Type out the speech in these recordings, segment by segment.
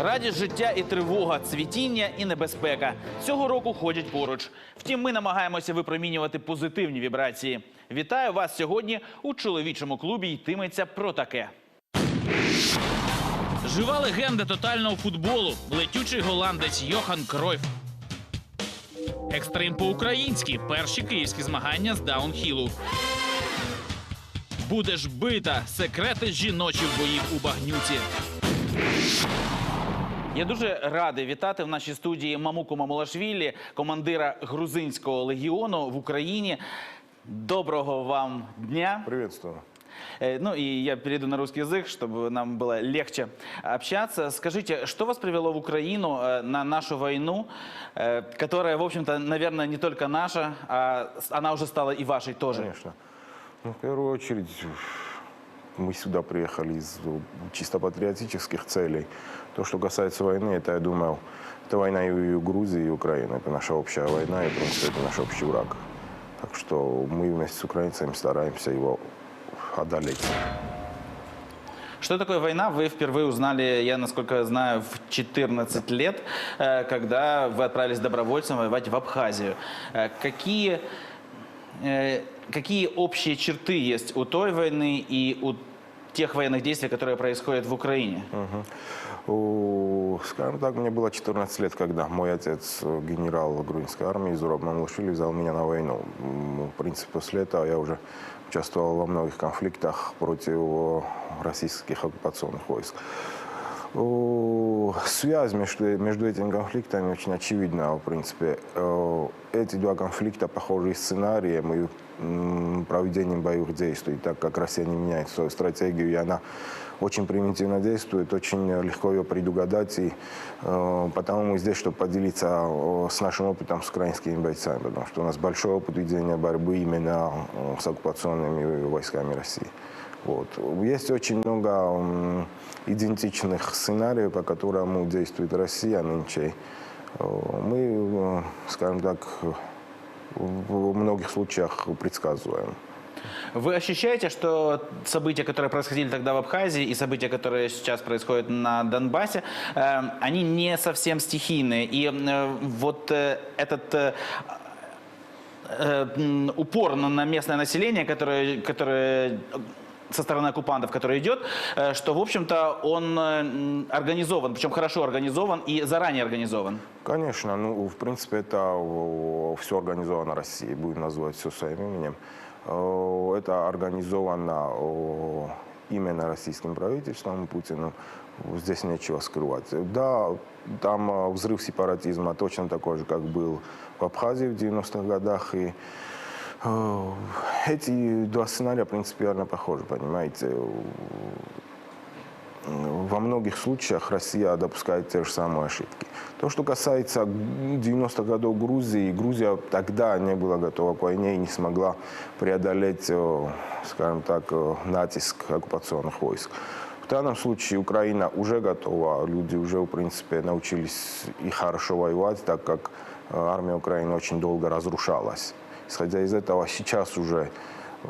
Радість життя і тривога, цвітіння і небезпека цього року ходять поруч. Втім, ми намагаємося випромінювати позитивні вібрації. Вітаю вас сьогодні у чоловічому клубі. Йтиметься про таке. Жива легенда тотального футболу. Летючий голландець Йохан Кройф. Екстрим по-українськи. Перші київські змагання з даунхілу. Будеш бита. Секрети жіночих боїв у багнюці. Я дуже радий вітати в нашій студії Мамуку Мамулашвілі, командира грузинського легіону в Україні. Доброго вам дня. Приветствую. Э, Ну и я перейду на русский язык, чтобы нам было легче общаться. Скажите, что вас привело в Украину э, на нашу войну, э, которая, в общем-то, наверное, не только наша, а с- она уже стала и вашей тоже? Конечно. Ну, в первую очередь, мы сюда приехали из ну, чисто патриотических целей. То, что касается войны, это, я думаю, это война и у Грузии, и Украины. Это наша общая война, и, в принципе, это наш общий враг. Так что мы вместе с украинцами стараемся его одолеть. Что такое война, вы впервые узнали, я, насколько знаю, в 14 лет, э, когда вы отправились добровольцем воевать в Абхазию. Э, Какие, э, какие общие черты есть у той войны и у тех военных действий, которые происходят в Украине? О, Скажем так, мне было 14 лет, когда мой отец, э, генерал грузинской армии Зураб Мамлашвили, взял меня на войну. М, В принципе, после этого я уже участвовал во многих конфликтах против э, российских оккупационных войск. О, Связь между, между этими конфликтами очень очевидна. В принципе, Э, эти два конфликта похожи сценарием и м, проведением боевых действий, так как Россия не меняет свою стратегию, и она очень примитивно действует, очень легко ее предугадать. И э, потому мы здесь, чтобы поделиться э, с нашим опытом с украинскими бойцами, потому что у нас большой опыт ведения борьбы именно э, с оккупационными войсками России. Вот. Есть очень много идентичных сценариев, по которым действует Россия нынче. Э, Мы, э, скажем так, в многих случаях предсказываем. Вы ощущаете, что события, которые происходили тогда в Абхазии, и события, которые сейчас происходят на Донбассе, э, они не совсем стихийные. И э, вот э, этот э, упор на местное население, которое, которое со стороны оккупантов, который идет, э, что, в общем-то, он э, м, организован, причем хорошо организован и заранее организован. Конечно, ну, в принципе, это все организовано Россией, будем называть все своим именем. Э, Это организовано э, именно российским правительством Путиным. Здесь нечего скрывать. Да, там э, взрыв сепаратизма точно такой же, как был в Абхазии в 90-х годах. И э, эти два сценария принципиально похожи, понимаете. Во многих случаях Россия допускает те же самые ошибки. То, что касается 90-х годов Грузии, Грузия тогда не была готова к войне и не смогла преодолеть, э, скажем так, э, натиск оккупационных войск. В данном случае Украина уже готова, люди уже, в принципе, научились и хорошо воевать, так как э, армия Украины очень долго разрушалась. Исходя из этого, сейчас уже э,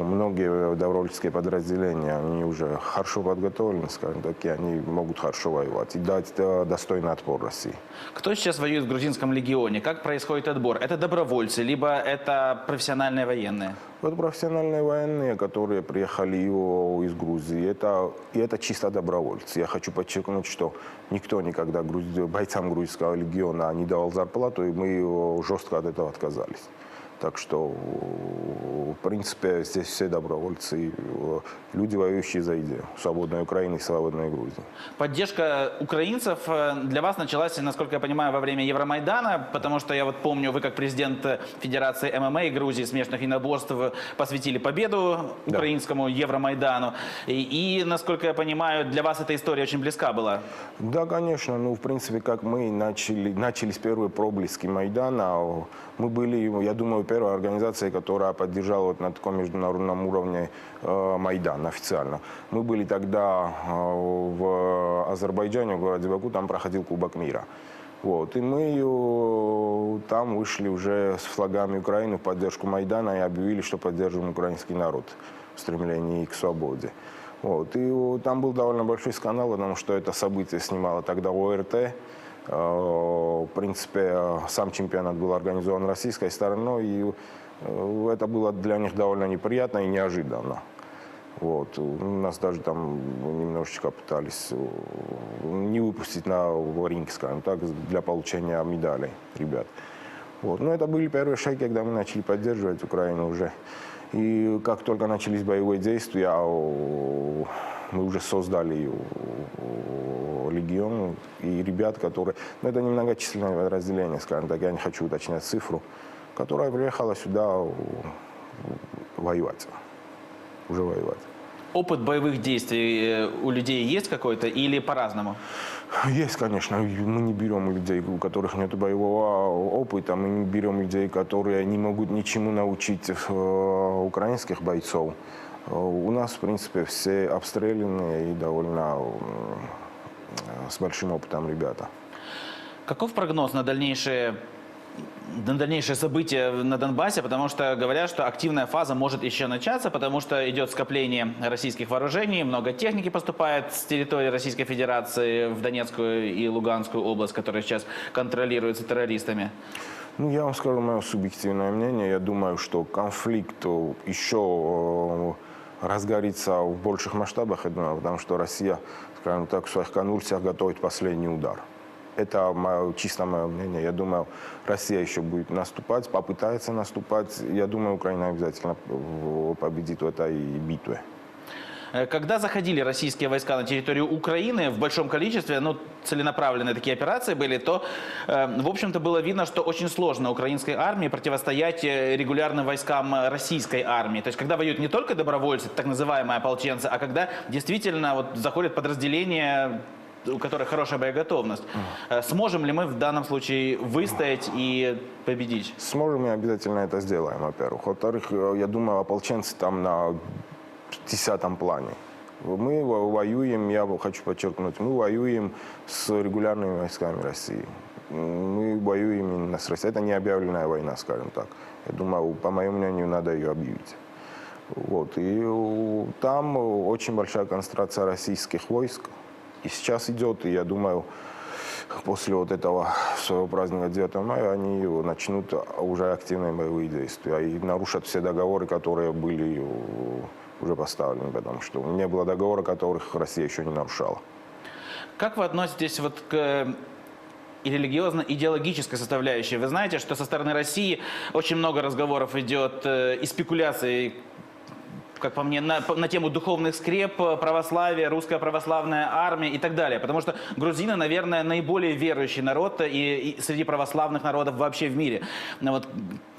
многие добровольческие подразделения, они уже хорошо подготовлены, скажем так, и они могут хорошо воевать и дать э, достойный отпор России. Кто сейчас воюет в грузинском легионе? Как происходит отбор? Это добровольцы, либо это профессиональные военные? Вот профессиональные военные, которые приехали из Грузии, это, и это чисто добровольцы. Я хочу подчеркнуть, что никто никогда грузи- бойцам грузинского легиона не давал зарплату, и мы э, жестко от этого отказались. Так что, в принципе, здесь все добровольцы, э, люди, воюющие за идею свободной Украины и свободной Грузии. Поддержка украинцев э, для вас началась, насколько я понимаю, во время Евромайдана, потому что я вот помню, вы как президент Федерации ММА Грузии смешанных единоборств посвятили победу Да. украинскому Евромайдану. И, и, насколько я понимаю, для вас эта история очень близка была. Да, конечно. Ну, в принципе, как мы начали, начались первые проблески Майдана, мы были, я думаю, первой организацией, которая поддержала вот на таком международном уровне э, Майдан официально. Мы были тогда э, в Азербайджане, в городе Баку, там проходил Кубок мира. Вот. И мы э, там вышли уже с флагами Украины в поддержку Майдана и объявили, что поддерживаем украинский народ в стремлении к свободе. Вот. И о, там был довольно большой скандал, потому что это событие снимало тогда ОРТ. Э, В принципе, сам чемпионат был организован российской стороной, и э, это было для них довольно неприятно и неожиданно. Вот. Нас даже там немножечко пытались э, не выпустить на ринг, скажем так, для получения медалей ребят. Вот. Но это были первые шаги, когда мы начали поддерживать Украину уже. И как только начались боевые действия, о, мы уже создали легион и ребят, которые... Ну, это немногочисленное подразделение, скажем так, я не хочу уточнять цифру, которая приехала сюда о, воевать, уже воевать. Опыт боевых действий э, у людей есть какой-то или по-разному? Есть, конечно. Мы не берем людей, у которых нет боевого опыта. Мы не берем людей, которые не могут ничему научить э, украинских бойцов. Э, У нас, в принципе, все обстрелянные и довольно э, с большим опытом ребята. Каков прогноз на дальнейшие на дальнейшие события на Донбассе, потому что говорят, что активная фаза может еще начаться, потому что идет скопление российских вооружений, много техники поступает с территории Российской Федерации в Донецкую и Луганскую область, которая сейчас контролируется террористами. Ну, я вам скажу мое субъективное мнение. Я думаю, что конфликт еще э, разгорится в больших масштабах, я думаю, потому что Россия, скажем так, в своих конвульсиях готовит последний удар. Это мое, чисто мое мнение. Я думаю, Россия еще будет наступать, попытается наступать. Я думаю, Украина обязательно э, победит в этой битве. Э, Когда заходили российские войска на территорию Украины в большом количестве, ну, целенаправленные такие операции были, то, э, в общем-то, было видно, что очень сложно украинской армии противостоять э, регулярным войскам российской армии. То есть, когда воюют не только добровольцы, так называемые ополченцы, а когда действительно вот заходят подразделения у которых хорошая боеготовность. Сможем ли мы в данном случае выстоять и победить? Сможем и обязательно это сделаем, во-первых. Во-вторых, я думаю, ополченцы там на десятом плане. Мы во- воюем, я хочу подчеркнуть, мы воюем с регулярными войсками России. Мы воюем именно с Россией. Это не объявленная война, скажем так. Я думаю, по моему мнению, надо ее объявить. Вот. И там очень большая концентрация российских войск. И сейчас идет, и я думаю, после вот этого своего праздника 9 мая они начнут уже активные боевые действия и нарушат все договоры, которые были уже поставлены, потому что не было договора, которых Россия еще не нарушала. Как вы относитесь вот к э, и религиозно-идеологической составляющей? Вы знаете, что со стороны России очень много разговоров идет э, и спекуляций, как по мне, на, на тему духовных скреп, э, православия, русская православная армия и так далее. Потому что грузины, наверное, наиболее верующий народ и, и среди православных народов вообще в мире. Ну Вот,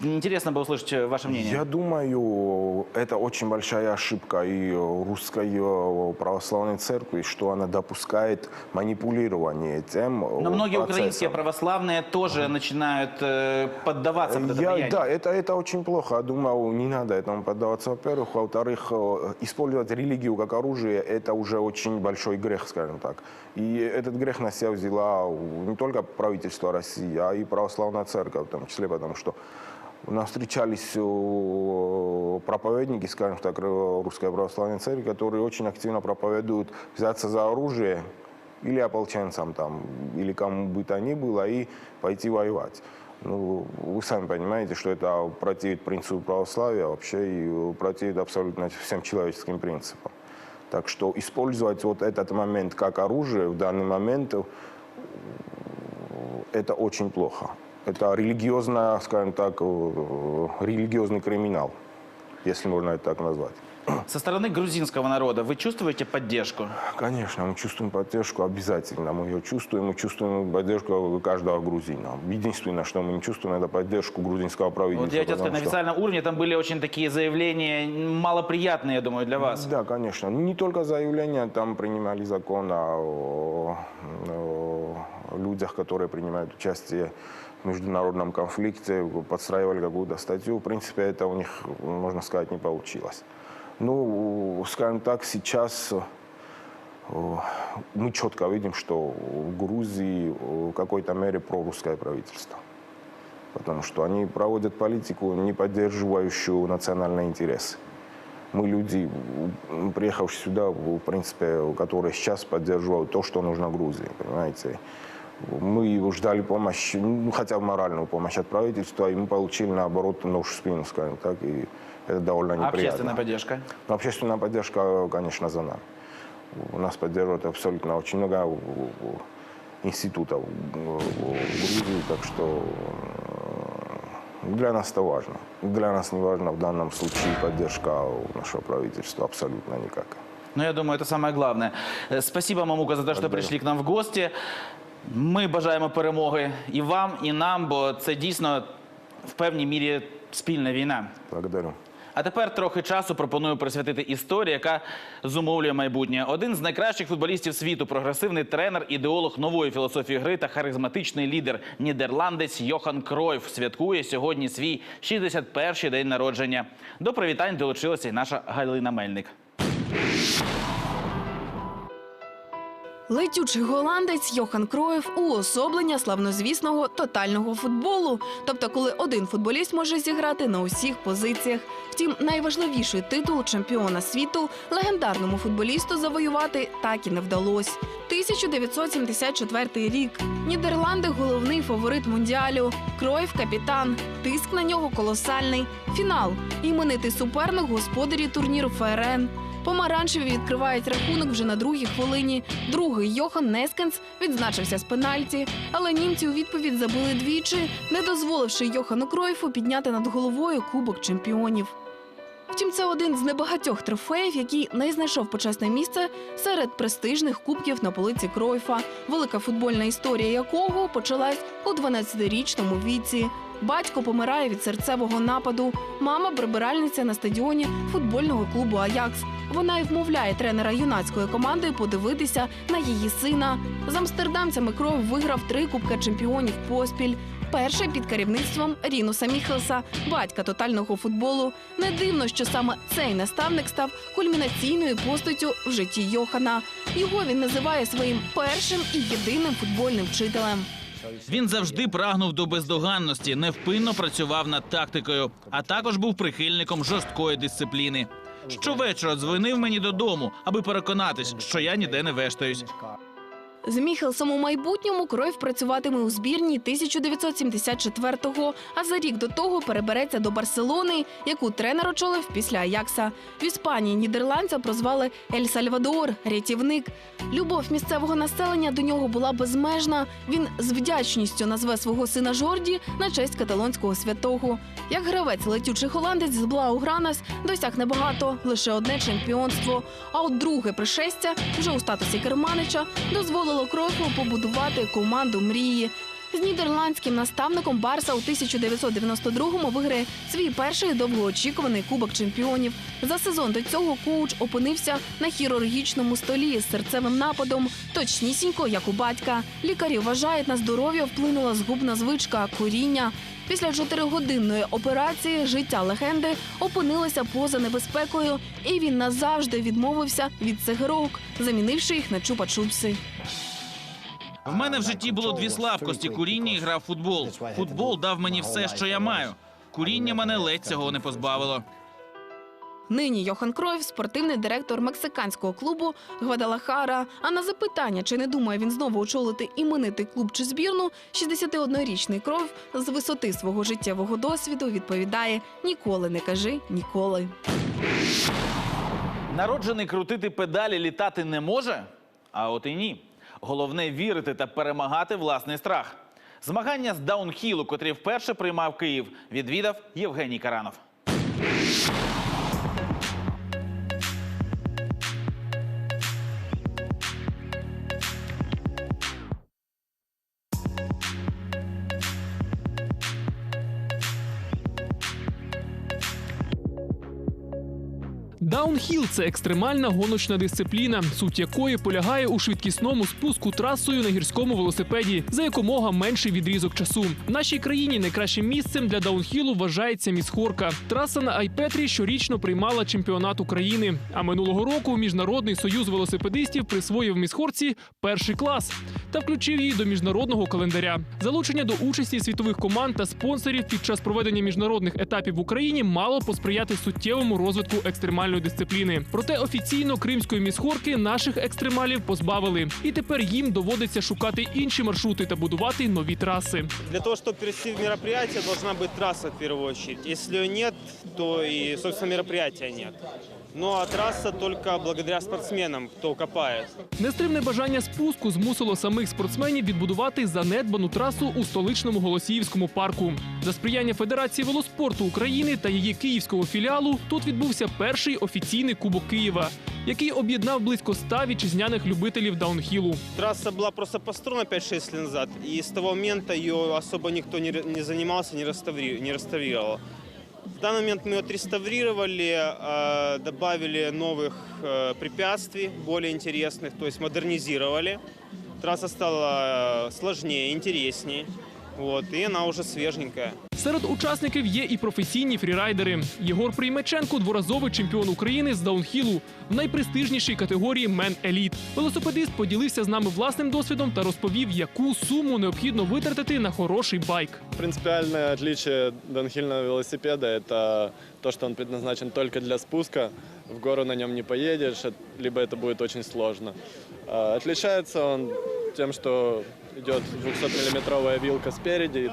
интересно бы услышать э, ваше мнение. Я думаю, это очень большая ошибка и русской э, православной церкви, что она допускает манипулирование тем Но многие украинские православные тоже начинают э, поддаваться под это Я, влияние. да, это, это очень плохо. Я думаю, не надо этому поддаваться, во-первых. А во-вторых, э, использовать религию как оружие – это уже очень большой грех, скажем так. И этот грех на себя взяла не только правительство России, а и православная церковь в том числе, потому что у нас встречались э, проповедники, скажем так, э, русской православной церкви, которые очень активно проповедуют взяться за оружие или ополченцам там, или кому бы то ни было, и пойти воевать. Ну, вы сами понимаете, что это противит принципу православия вообще и противит абсолютно всем человеческим принципам. Так что использовать вот этот момент как оружие в данный момент это очень плохо. Это религиозно, скажем так, э, религиозный криминал, если можно это так назвать. Со стороны грузинского народа вы чувствуете поддержку? Конечно, мы чувствуем поддержку обязательно. Мы ее чувствуем, мы чувствуем поддержку каждого грузина. Единственное, что мы не чувствуем, это поддержку грузинского правительства. Вот я хотел сказать, на что- официальном уровне там были очень такие заявления малоприятные, я думаю, для вас. Да, конечно. Не только заявления, там принимали закон о, о людях, которые принимают участие в международном конфликте, подстраивали какую-то статью. В принципе, это у них, можно сказать, не получилось. Ну, скажем так, сейчас э, мы четко видим, что в Грузии э, в какой-то мере прорусское правительство. Потому что они проводят политику, не поддерживающую национальные интересы. мы люди, приехавшие сюда, в принципе, которые сейчас поддерживают то, что нужно Грузии, понимаете. Мы ждали помощи, ну, хотя бы моральную помощь от правительства, и мы получили, наоборот, нож в спину, скажем так, и это довольно А неприятно. общественная поддержка? Но общественная поддержка, конечно, за нами. У нас поддерживает абсолютно очень много э, институтов э, в Грузии, так что э, для нас это важно. Для нас не важно в данном случае поддержка у нашего правительства абсолютно никак. Ну, я думаю, это самое главное. Э, Спасибо, Мамука, за те, що Благодарю. прийшли к нам в гості. Ми бажаємо перемоги і вам, і нам, бо це дійсно в певній мірі спільна війна. Благодарю. А тепер трохи часу пропоную присвятити історії, яка зумовлює майбутнє. Один з найкращих футболістів світу, прогресивний тренер, ідеолог нової філософії гри та харизматичний лідер нідерландець Йохан Кройф святкує сьогодні свій 61-й день народження. До привітань долучилася і наша Галина Мельник. Летючий голландець Йохан Кроєв уособлення славнозвісного тотального футболу. Тобто, коли один футболіст може зіграти на усіх позиціях. Втім, найважливіший титул чемпіона світу легендарному футболісту завоювати так і не вдалося. 1974 рік. Нідерланди головний фаворит мундіалю. Кроєв капітан. Тиск на нього колосальний. Фінал. Іменитий суперник господарі турніру ФРН. Помаранчеві відкривають рахунок вже на другій хвилині. Другий Йохан Нескенс відзначився з пенальті, але німці у відповідь забили двічі, не дозволивши Йохану Кройфу підняти над головою кубок чемпіонів. Втім, це один з небагатьох трофеїв, який не знайшов почесне місце серед престижних кубків на полиці Кройфа, велика футбольна історія якого почалась у 12-річному віці. Батько помирає від серцевого нападу. Мама прибиральниця на стадіоні футбольного клубу Аякс. Вона й вмовляє тренера юнацької команди подивитися на її сина. З амстердамцями кров виграв три кубка чемпіонів поспіль. Перший під керівництвом Рінуса Міхелса, батька тотального футболу. Не дивно, що саме цей наставник став кульмінаційною постаттю в житті Йохана. Його він називає своїм першим і єдиним футбольним вчителем. Він завжди прагнув до бездоганності, невпинно працював над тактикою, а також був прихильником жорсткої дисципліни. Щовечора дзвонив мені додому, аби переконатись, що я ніде не вештаюсь. З Міхелсом у майбутньому Кройф працюватиме у збірні 1974-го, а за рік до того перебереться до Барселони, яку тренер очолив після Аякса. В Іспанії нідерландця прозвали Ель Сальвадор, рятівник. Любов місцевого населення до нього була безмежна. Він з вдячністю назве свого сина Жорді на честь каталонського святого. Як гравець летючий голландець з Блаугранас досяг небагато, лише одне чемпіонство. А от друге пришестя вже у статусі керманича дозволило Кройфу побудувати команду мрії. З нідерландським наставником Барса у 1992-му виграє свій перший довгоочікуваний кубок чемпіонів. За сезон до цього коуч опинився на хірургічному столі з серцевим нападом, точнісінько, як у батька. Лікарі вважають, на здоров'я вплинула згубна звичка куріння. Після чотиригодинної операції життя легенди опинилося поза небезпекою, і він назавжди відмовився від цигарок, замінивши їх на чупа-чупси. В мене в житті було дві слабкості: куріння і гра в футбол. Футбол дав мені все, що я маю. Куріння мене ледь цього не позбавило. Нині Йохан Кройф – спортивний директор мексиканського клубу Гвадалахара. А на запитання, чи не думає він знову очолити іменитий клуб чи збірну, 61-річний Кройф з висоти свого життєвого досвіду відповідає: ніколи не кажи ніколи. Народжений крутити педалі літати не може, а от і ні. Головне вірити та перемагати власний страх. Змагання з даунхілу, котрі вперше приймав Київ, відвідав Євгеній Каранов. Даунхіл це екстремальна гоночна дисципліна, суть якої полягає у швидкісному спуску трасою на гірському велосипеді за якомога менший відрізок часу. В нашій країні найкращим місцем для даунхілу вважається міськорка. Траса на Айпетрі щорічно приймала чемпіонат України. А минулого року міжнародний союз велосипедистів присвоїв міськорці перший клас та включив її до міжнародного календаря. Залучення до участі світових команд та спонсорів під час проведення міжнародних етапів в Україні мало посприяти суттєвому розвитку екстремальної дисципліни. Проте офіційно кримської місхорки наших екстремалів позбавили, і тепер їм доводиться шукати інші маршрути та будувати нові траси. Для того, щоб перейти в мероприятие, должна бути траса в першу чергу. Якщо нет, то і собственно, мероприятия нет. Ну а трасса только благодаря спортсменам, кто копает. Нестримне бажання спуску змусило самих спортсменів відбудувати занедбану трасу у столичному Голосіївському парку. За сприяння Федерації велоспорту України та її київського філіалу тут відбувся перший офіційний кубок Києва, який об'єднав близько ста вітчизняних любителів даунхілу. Трасса была просто построена 5-6 лет назад, и с того момента ее особо никто не, ре- не занимался, В данный момент мы ее отреставрировали, э, добавили новых э, препятствий, более интересных, то есть модернизировали. Трасса стала э, сложнее, интереснее, вот, и она уже свеженькая. Серед учасників є і професійні фрірайдери. Єгор Приймаченко дворазовий чемпіон України з даунхілу в найпрестижнішій категорії Мен Еліт. Велосипедист поділився з нами власним досвідом та розповів, яку суму необхідно витратити на хороший байк. Принципиальное отличие донхильного велосипеда – это то, что он предназначен только для спуска. В гору на нем не поедешь, э, либо это будет очень сложно. А, Отличается он тем, что идет 200-миллиметровая вилка спереди и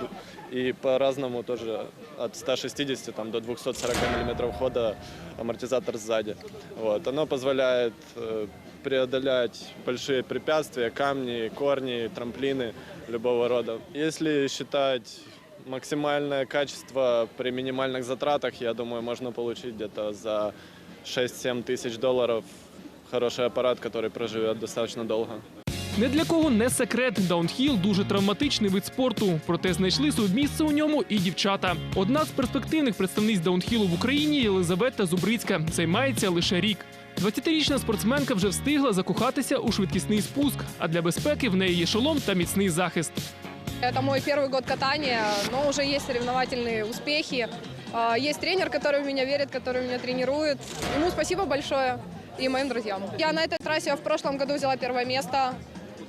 и по-разному тоже от 160 там, до 240 миллиметров хода амортизатор сзади. Вот. Оно позволяет э, преодолять большие препятствия, камни, корни, трамплины любого рода. Если считать максимальное качество при минимальных затратах, я думаю, можно получить где-то за 6-7 тысяч долларов хороший аппарат, который проживет достаточно долго. Не для кого не секрет. Даунхіл дуже травматичний вид спорту. Проте знайшли своє місце у ньому і дівчата. Одна з перспективних представниць даунхілу в Україні Єлизавета Зубрицька займається лише рік. 20-річна спортсменка вже встигла закохатися у швидкісний спуск, а для безпеки в неї є шолом та міцний захист. Это мой первый год катания, но уже есть соревновательные успехи. А, Есть тренер, который в меня верит, который меня тренирует. Ему спасибо большое и моим друзьям. Я на этой трассе в прошлом году взяла первое место,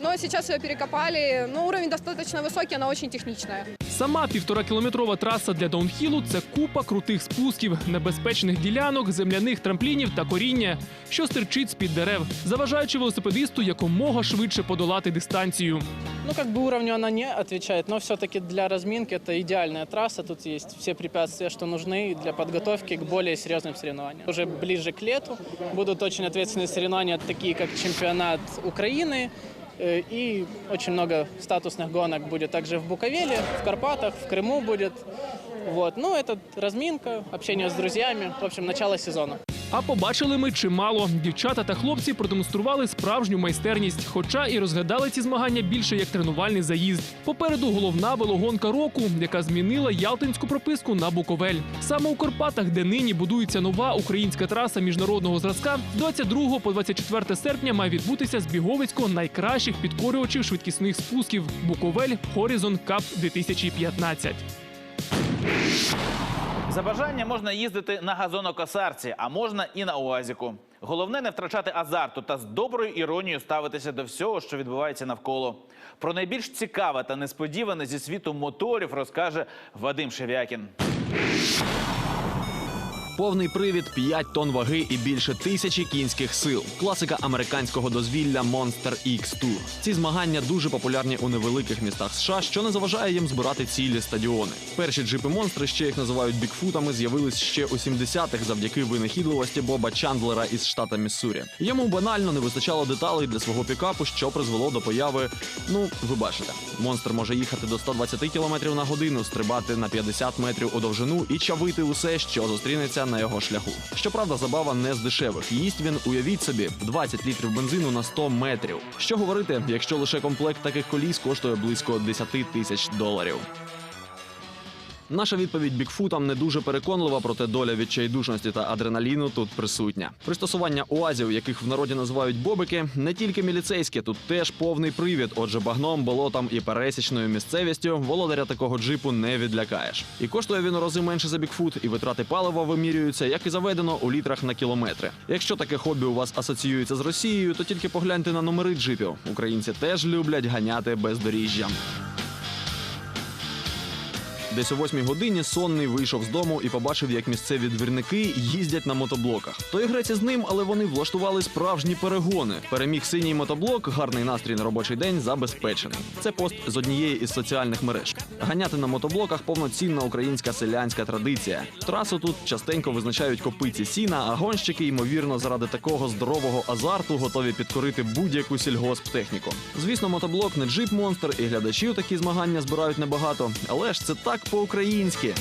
но сейчас ее перекопали. Но уровень достаточно высокий, она очень техничная. Сама півторакілометрова траса для даунхілу це купа крутих спусків, небезпечних ділянок, земляних трамплінів та коріння, що стирчить з-під дерев, заважаючи велосипедисту якомога швидше подолати дистанцію. Ну, как бы уровню она не отвечает, но все-таки для разминки это идеальная трасса. Тут есть все препятствия, что нужны для подготовки к более серьезным соревнованиям. Уже ближе к лету будут очень ответственные соревнования, такие как чемпионат Украины. э, И очень много статусных гонок будет также в Буковеле, в Карпатах, в Крыму будет. Вот. Ну, это разминка, общение с друзьями. В общем, начало сезона. А побачили ми чимало. Дівчата та хлопці продемонстрували справжню майстерність, хоча і розглядали ці змагання більше як тренувальний заїзд. Попереду головна велогонка року, яка змінила ялтинську прописку на Буковель. Саме у Карпатах, де нині будується нова українська траса міжнародного зразка, з 22 по 24 серпня має відбутися збіговисько найкращих підкорювачів швидкісних спусків Буковель Horizon Cup 2015. За бажання можна їздити на газонокосарці, а можна і на уазіку. Головне не втрачати азарту та з доброю іронією ставитися до всього, що відбувається навколо. Про найбільш цікаве та несподіване зі світу моторів розкаже Вадим Шевякін. Повний привід 5 тонн ваги і більше тисячі кінських сил. Класика американського дозвілля Monster X Tour. Ці змагання дуже популярні у невеликих містах США, що не заважає їм збирати цілі стадіони. Перші джипи монстри, ще їх називають бікфутами, з'явились ще у 70-х завдяки винахідливості Боба Чандлера із штата Міссурі. Йому банально не вистачало деталей для свого пікапу, що призвело до появи. Ну, ви бачите, монстр може їхати до 120 км на годину, стрибати на 50 метрів у довжину і чавити усе, що зустрінеться на його шляху. Щоправда, забава не з дешевих. Їсть він, уявіть собі, 20 літрів бензину на 100 метрів. Що говорити, якщо лише комплект таких коліс коштує близько 10 тисяч доларів. Наша відповідь бікфутам не дуже переконлива, проте доля відчайдушності та адреналіну тут присутня. Пристосування уазів, яких в народі називають бобики, не тільки міліцейське, тут теж повний привід. Отже, багном, болотом і пересічною місцевістю володаря такого джипу не відлякаєш. І коштує він у рази менше за бікфут, і витрати палива вимірюються, як і заведено у літрах на кілометри. Якщо таке хобі у вас асоціюється з Росією, то тільки погляньте на номери джипів. Українці теж люблять ганяти бездоріжжям. Десь о восьмій годині сонний вийшов з дому і побачив, як місцеві двірники їздять на мотоблоках. Той греться з ним, але вони влаштували справжні перегони. Переміг синій мотоблок, гарний настрій на робочий день забезпечений. Це пост з однієї із соціальних мереж. Ганяти на мотоблоках повноцінна українська селянська традиція. Трасу тут частенько визначають копиці сіна, а гонщики, ймовірно, заради такого здорового азарту готові підкорити будь-яку сільгосптехніку. Звісно, мотоблок не джип монстр, і глядачів такі змагання збирають небагато, але ж це так по-українськи.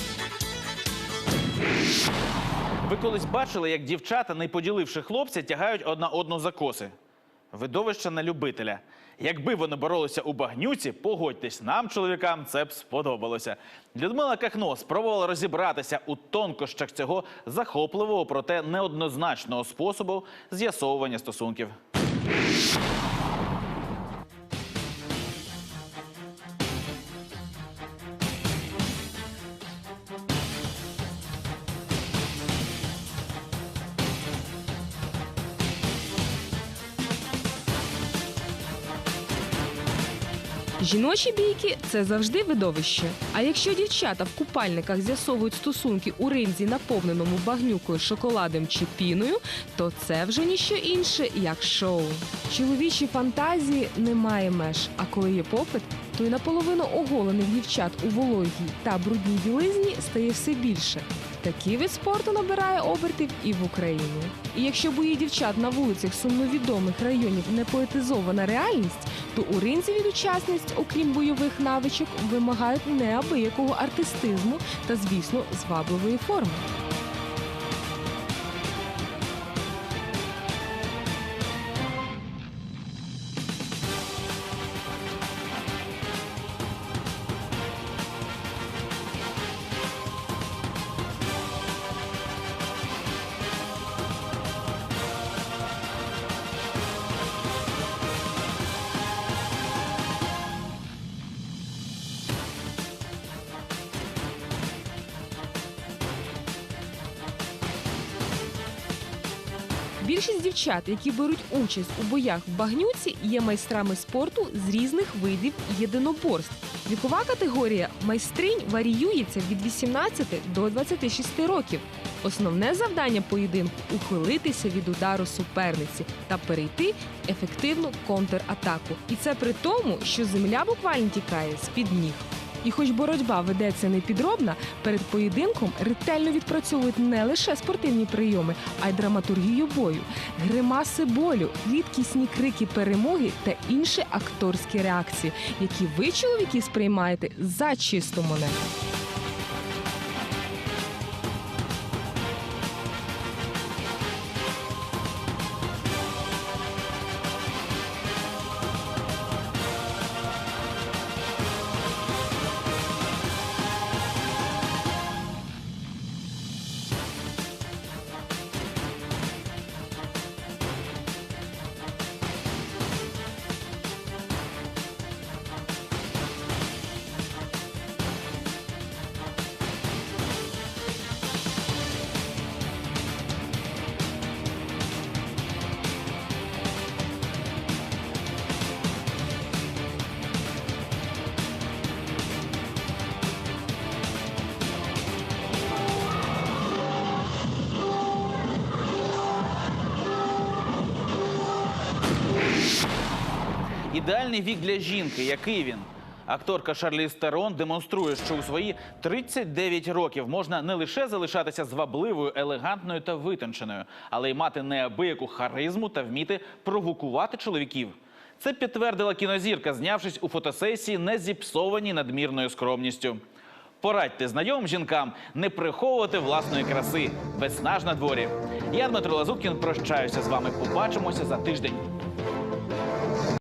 Ви колись бачили, як дівчата, не поділивши хлопця, тягають одна одну за коси? Видовище на любителя. Якби вони боролися у багнюці, погодьтесь, нам, чоловікам, це б сподобалося. Людмила Кахно спробувала розібратися у тонкощах цього захопливого, проте неоднозначного способу з'ясовування стосунків. Жіночі бійки це завжди видовище. А якщо дівчата в купальниках з'ясовують стосунки у ринзі, наповненому багнюкою, шоколадом чи піною, то це вже ніщо інше, як шоу. Чоловічі фантазії немає меж. А коли є попит, то й наполовину оголених дівчат у вологій та брудній білизні стає все більше. Такий вид спорту набирає обертів і в Україні. І якщо бої дівчат на вулицях сумновідомих районів не поетизована реальність, то у ринзі від учасниць, окрім бойових навичок, вимагають неабиякого артистизму та, звісно, звабливої форми. Більшість дівчат, які беруть участь у боях в багнюці, є майстрами спорту з різних видів єдиноборств. Вікова категорія майстринь варіюється від 18 до 26 років. Основне завдання поєдинку ухилитися від удару суперниці та перейти в ефективну контратаку. І це при тому, що земля буквально тікає з під ніг. І хоч боротьба ведеться не підробна, перед поєдинком ретельно відпрацьовують не лише спортивні прийоми, а й драматургію бою, гримаси болю, рідкісні крики перемоги та інші акторські реакції, які ви, чоловіки, сприймаєте за чисту монету. Ідеальний вік для жінки, який він? Акторка Шарліз Терон демонструє, що у свої 39 років можна не лише залишатися звабливою, елегантною та витонченою, але й мати неабияку харизму та вміти провокувати чоловіків. Це підтвердила кінозірка, знявшись у фотосесії, не зіпсованій надмірною скромністю. Порадьте знайомим жінкам не приховувати власної краси. Весна ж на дворі. Я Дмитро Лазуткін прощаюся з вами. Побачимося за тиждень.